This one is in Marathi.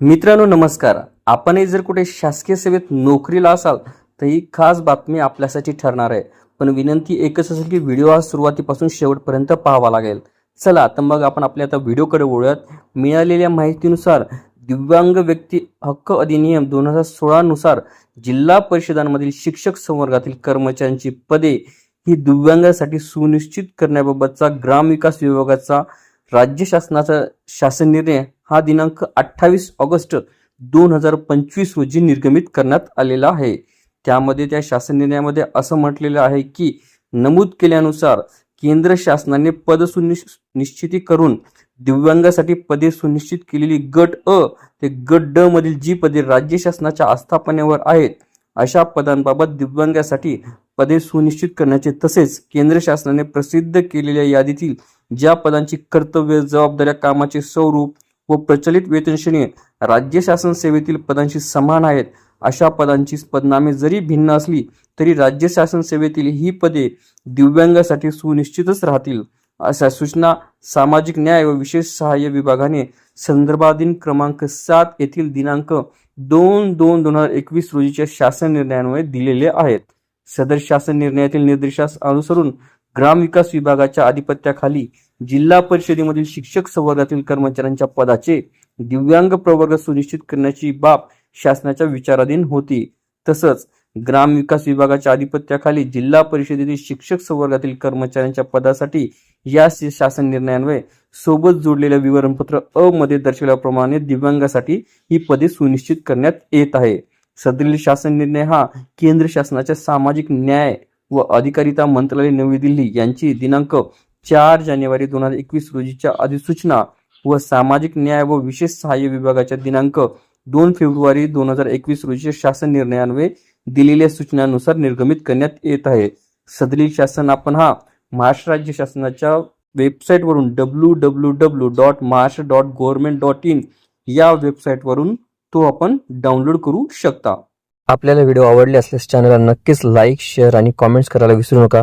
मित्रांनो नमस्कार. आपणही जर कुठे शासकीय सेवेत नोकरीला असाल तर ही खास बातमी आपल्यासाठी ठरणार आहे. पण विनंती एकच असेल की व्हिडिओ हा सुरुवातीपासून शेवटपर्यंत पाहावा लागेल. चला तर मग आपण आपल्या आता व्हिडिओकडे वळूयात. मिळालेल्या माहितीनुसार दिव्यांग व्यक्ती हक्क अधिनियम दोन हजार सोळानुसार जिल्हा परिषदांमधील शिक्षक संवर्गातील कर्मचाऱ्यांची पदे ही दिव्यांगासाठी सुनिश्चित करण्याबाबतचा ग्रामविकास विभागाचा राज्य शासनाचा शासन निर्णय हा दिनांक अठ्ठावीस ऑगस्ट दोन हजार पंचवीस रोजी निर्गमित करण्यात आलेला आहे. त्यामध्ये त्या शासन निर्णयामध्ये असं म्हटलेलं आहे की नमूद केल्यानुसार केंद्र शासनाने पद सुनिश्- निश्चिती करून दिव्यांगासाठी पदे सुनिश्चित केलेली गट अ ते गट ड मधील जी पदे राज्य शासनाच्या आस्थापनेवर आहेत अशा पदांबाबत दिव्यांगासाठी पदे सुनिश्चित करण्याचे तसेच केंद्र शासनाने प्रसिद्ध केलेल्या यादीतील ज्या पदांची कर्तव्य जबाबदाऱ्या कामाचे स्वरूप व प्रचलित वेतनश्रेणी राज्य शासन सेवेतील पदांशी समान आहेत. अशा पदांची पदनामे जरी भिन्न असली तरी राज्य शासन सेवेतील ही पदे दिव्यांगासाठी सुनिश्चितच राहतील अशा सूचना सामाजिक न्याय व विशेष सहाय्य विभागाने संदर्भाधीन क्रमांक सात येथील दिनांक दोन दोन दोन हजार एकवीस रोजीच्या शासन निर्णयामुळे दिलेले आहेत. सदर शासन निर्णयातील निर्देशास अनुसरून ग्रामविकास विभागाच्या अधिपत्याखाली जिल्हा परिषदेमधील शिक्षक संवर्गातील कर्मचाऱ्यांच्या पदाचे दिव्यांग प्रवर्ग सुनिश्चित करण्याची बाब शासनाच्या विचाराधीन होती. तसंच ग्राम विकास विभागाच्या अधिपत्याखाली जिल्हा परिषदेतील शिक्षक संवर्गातील कर्मचाऱ्यांच्या पदासाठी या शासन निर्णयान्वये सोबत जोडलेल्या विवरणपत्र अ मध्ये दर्शवल्याप्रमाणे दिव्यांगासाठी ही पदे सुनिश्चित करण्यात येत आहे. सदरील शासन निर्णय हा केंद्र शासनाच्या सामाजिक न्याय व अधिकारिता मंत्रालय नवी दिल्ली यांची दिनांक चार जानेवारी दोन हजार एकवीस रोजीच्या अधिसूचना व सामाजिक न्याय व विशेष सहाय्य विभागाच्या दिनांक दोन फेब्रुवारी दोन हजार एकवीस रोजीच्या शासन निर्णयान्वये दिलेल्या सूचनानुसार निर्गमित करण्यात येत आहे. सदरील शासन आपण हा महाराष्ट्र राज्य शासनाच्या वेबसाईटवरून W W W dot Maharashtra dot government dot in या वेबसाईटवरून तो आपण डाउनलोड करू शकता. आपल्याला व्हिडिओ आवडले असल्यास चॅनलला नक्कीच लाईक शेअर आणि कॉमेंट्स करायला विसरू नका.